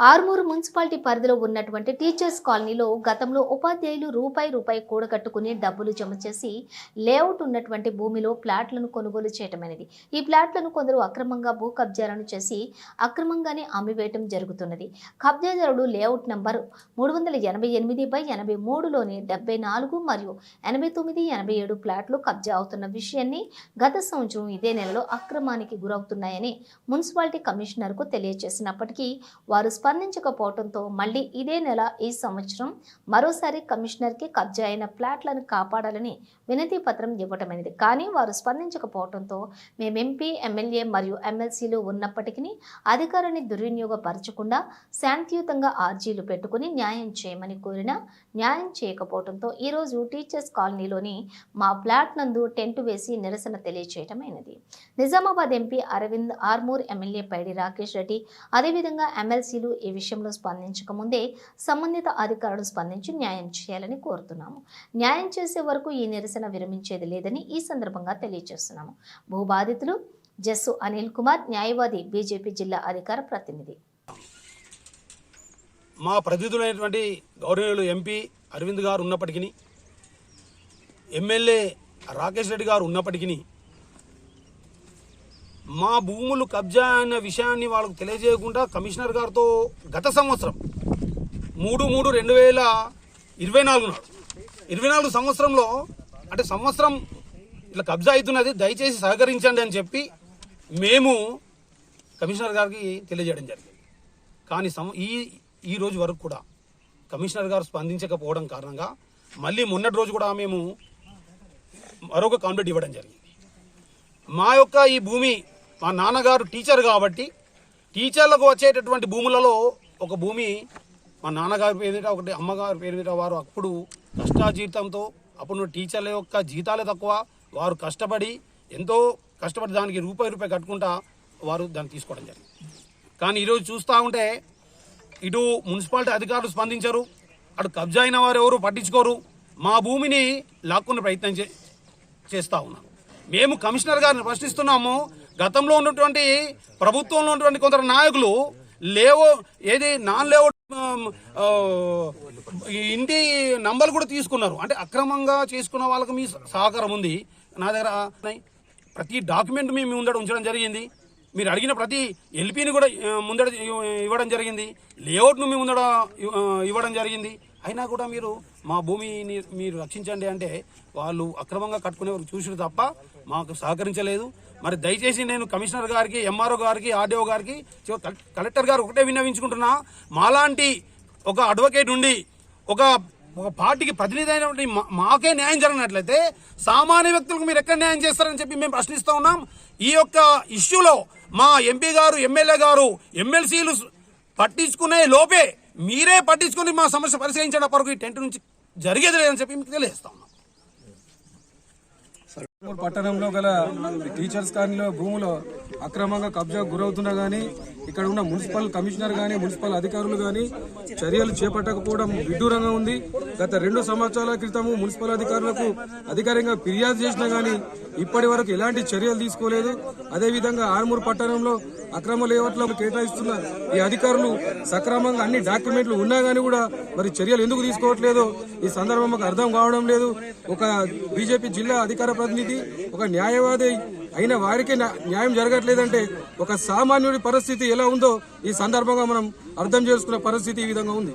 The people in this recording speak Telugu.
ఆర్మూరు మున్సిపాలిటీ పరిధిలో ఉన్నటువంటి టీచర్స్ కాలనీలో గతంలో ఉపాధ్యాయులు రూపాయి రూపాయి కూడగట్టుకుని డబ్బులు జమ చేసి లేఅవుట్ ఉన్నటువంటి భూమిలో ప్లాట్లను కొనుగోలు చేయటమైనది. ఈ ప్లాట్లను కొందరు అక్రమంగా భూ కబ్జాలను చేసి అక్రమంగానే అమ్మివేయటం జరుగుతున్నది. కబ్జాదారుడు లేఅవుట్ నంబర్ మూడు వందల ఎనభై ఎనిమిది బై ఎనభై మూడులోని డెబ్బై నాలుగు మరియు ఎనభై తొమ్మిది ఎనభై ఏడు ప్లాట్లు కబ్జా అవుతున్న విషయాన్ని గత సంవత్సరం ఇదే నెలలో అక్రమానికి గురవుతున్నాయని మున్సిపాలిటీ కమిషనర్కు తెలియజేసినప్పటికీ వారు స్పందించకపోవడంతో మళ్ళీ ఇదే నెల ఈ సంవత్సరం మరోసారి కమిషనర్కి కబ్జా అయిన ప్లాట్లను కాపాడాలని వినతి పత్రం ఇవ్వటమైనది. కానీ వారు స్పందించకపోవడంతో మేము ఎంపీ ఎమ్మెల్యే మరియు ఎమ్మెల్సీలు ఉన్నప్పటికీ అధికారాన్ని దుర్వినియోగపరచకుండా శాంతియుతంగా ఆర్జీలు పెట్టుకుని న్యాయం చేయమని కోరినా న్యాయం చేయకపోవడంతో ఈరోజు టీచర్స్ కాలనీలోని మా ఫ్లాట్ నందు టెంట్ వేసి నిరసన తెలియచేయటమైనది. నిజామాబాద్ ఎంపీ అరవింద్ ఆర్మూర్ ఎమ్మెల్యే పైడి రాకేష్ రెడ్డి అదేవిధంగా ఎమ్మెల్సీలు ఈ విషయంలో స్పందించకముందే సంబంధిత అధికారులు స్పందించి న్యాయం చేయాలని కోరుతున్నాము. న్యాయం చేసే వరకు ఈ నిరసన విరమించేది లేదని ఈ సందర్భంగా తెలియజేస్తున్నాము. భూబాధితులు జస్సు అనిల్ కుమార్ న్యాయవాది బీజేపీ జిల్లా అధికార ప్రతినిధి. మా ప్రతినిధులైనటువంటి గౌరవనీయులు ఎంపీ అరవింద్ గారు ఉన్నప్పటికీ ఎమ్మెల్యే రాకేష్ రెడ్డి గారు ఉన్నప్పటికీ మా భూములు కబ్జా అన్న విషయాన్ని వాళ్ళకు తెలియజేయకుండా కమిషనర్ గారితో గత సంవత్సరం మూడు మూడు రెండు వేల ఇరవై నాలుగు ఇరవై నాలుగు సంవత్సరంలో అంటే సంవత్సరం ఇట్లా కబ్జా అవుతున్నది దయచేసి సహకరించండి అని చెప్పి మేము కమిషనర్ గారికి తెలియజేయడం జరిగింది. కానీ సం ఈ ఈ రోజు వరకు కూడా కమిషనర్ గారు స్పందించకపోవడం కారణంగా మళ్ళీ మొన్నటి రోజు కూడా మేము మరొక కాంప్లైంట్ ఇవ్వడం జరిగింది. మా యొక్క ఈ భూమి మా నాన్నగారు టీచర్ కాబట్టి టీచర్లకు వచ్చేటటువంటి భూములలో ఒక భూమి మా నాన్నగారి పేరు మీద ఒకటి అమ్మగారి పేరు మీద వారు అప్పుడు కష్టాజీతంతో అప్పుడు టీచర్ల యొక్క జీతాలే తక్కువ వారు కష్టపడి ఎంతో కష్టపడి దానికి రూపాయి రూపాయి కట్టుకుంటా వారు దాన్ని తీసుకోవడం జరిగింది. కానీ ఈరోజు చూస్తూ ఉంటే ఇటు మున్సిపాలిటీ అధికారులు స్పందించరు అటు కబ్జా అయిన వారు ఎవరు పట్టించుకోరు. మా భూమిని లాక్కునే ప్రయత్నం చే చేస్తూ ఉన్నారు మేము కమిషనర్ గారిని ప్రశ్నిస్తున్నాము. గతంలో ఉన్నటువంటి ప్రభుత్వంలో ఉన్నటువంటి కొందరు నాయకులు లేవో ఏది నాన్ లేవో ఇంటి నంబర్లు కూడా తీసుకున్నారు. అంటే అక్రమంగా చేసుకున్న వాళ్ళకి మీ సహకారం ఉంది. నా దగ్గర ప్రతి డాక్యుమెంట్ మేము ముందడ ఉంచడం జరిగింది. మీరు అడిగిన ప్రతి ఎల్పీని కూడా ముందడ ఇవ్వడం జరిగింది. లేఅవుట్ను మీ ముందడ ఇవ్వడం జరిగింది. అయినా కూడా మీరు మా భూమిని మీరు రక్షించండి అంటే వాళ్ళు అక్రమంగా కట్టుకునేవారు చూసారు తప్ప మాకు సహకరించలేదు. మరి దయచేసి నేను కమిషనర్ గారికి ఎంఆర్ఓ గారికి ఆర్డీఓ గారికి కలెక్టర్ గారు ఒకటే విన్నవించుకుంటున్నా. మాలాంటి ఒక అడ్వకేట్ ఉండి ఒక ఒక పార్టీకి ప్రతినిధి అయినటువంటి మా- మాకే న్యాయం జరిగినట్లయితే సామాన్య వ్యక్తులకు మీరు ఎక్కడ న్యాయం చేస్తారని చెప్పి మేము ప్రశ్నిస్తూ ఉన్నాం. ఈ యొక్క ఇష్యూలో మా ఎంపీ గారు ఎమ్మెల్యే గారు ఎమ్మెల్సీలు పట్టించుకునే లోపే మీరే పట్టించుకొని మా సమస్య పరిశీలించడం వరకు ఈ టెంట్ నుంచి జరిగేది లేదని చెప్పి మీకు తెలియజేస్తా ఉన్నాం. పట్టణంలో గల టీచర్స్ కాలనీలో భూములో అక్రమంగా కబ్జా గురవుతున్నా గానీ ఇక్కడ ఉన్న మున్సిపల్ కమిషనర్ గానీ మున్సిపల్ అధికారులు గానీ చర్యలు చేపట్టకపోవడం విడ్డూరంగా ఉంది. గత రెండు సంవత్సరాల క్రితము మున్సిపల్ అధికారులకు అధికారికంగా ఫిర్యాదు చేసినా గానీ ఇప్పటి వరకు ఎలాంటి చర్యలు తీసుకోలేదు. అదేవిధంగా ఆర్మూర్ పట్టణంలో అక్రమ లేవట్లకు కేటాయిస్తున్న ఈ అధికారులు సక్రమంగా అన్ని డాక్యుమెంట్లు ఉన్నా గానీ కూడా మరి చర్యలు ఎందుకు తీసుకోవట్లేదో? ఈ సందర్భం మాకు అర్థం కావడం లేదు. ఒక బీజేపీ జిల్లా అధికార ప్రతినిధి ఒక న్యాయవాది అయిన వారికే న్యాయం జరగట్లేదంటే ఒక సామాన్యుడి పరిస్థితి ఎలా ఉందో ఈ సందర్భంగా మనం అర్థం చేసుకునే పరిస్థితి ఈ విధంగా ఉంది.